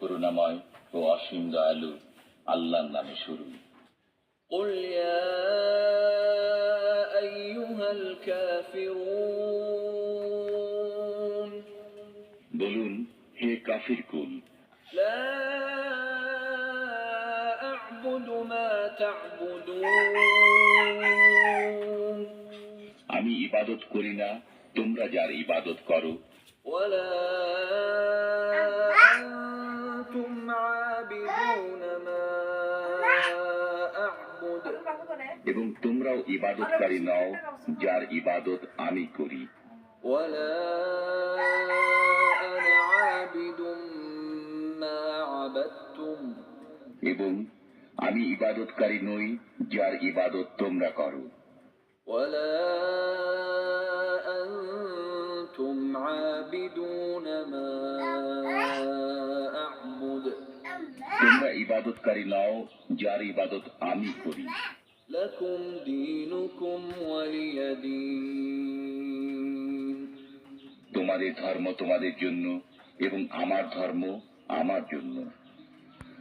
করুণাময় ও অসীম দয়ালু আল্লাহর নামে শুরু قل يا أيها الكافرون বলুন হে কাফির কুল لا أعبد ما تعبدون আমি ইবাদত করি না তোমরা যার ইবাদত করো ولا أنتم عابدون ما أعبد এবং তোমরাও ইবাদতকারী নও যার ইবাদত আমি করি ولا أنا عابد ما عبدتم এবং আমি ইবাদতকারী নই যার ইবাদত তোমরা করো ولا أنتم عابدون ما ইবাদতকারী নও যার ইবাদত আমি করি لكم دينكم ولي دين তোমাদের ধর্ম তোমাদের জন্য এবং আমার ধর্ম আমার জন্য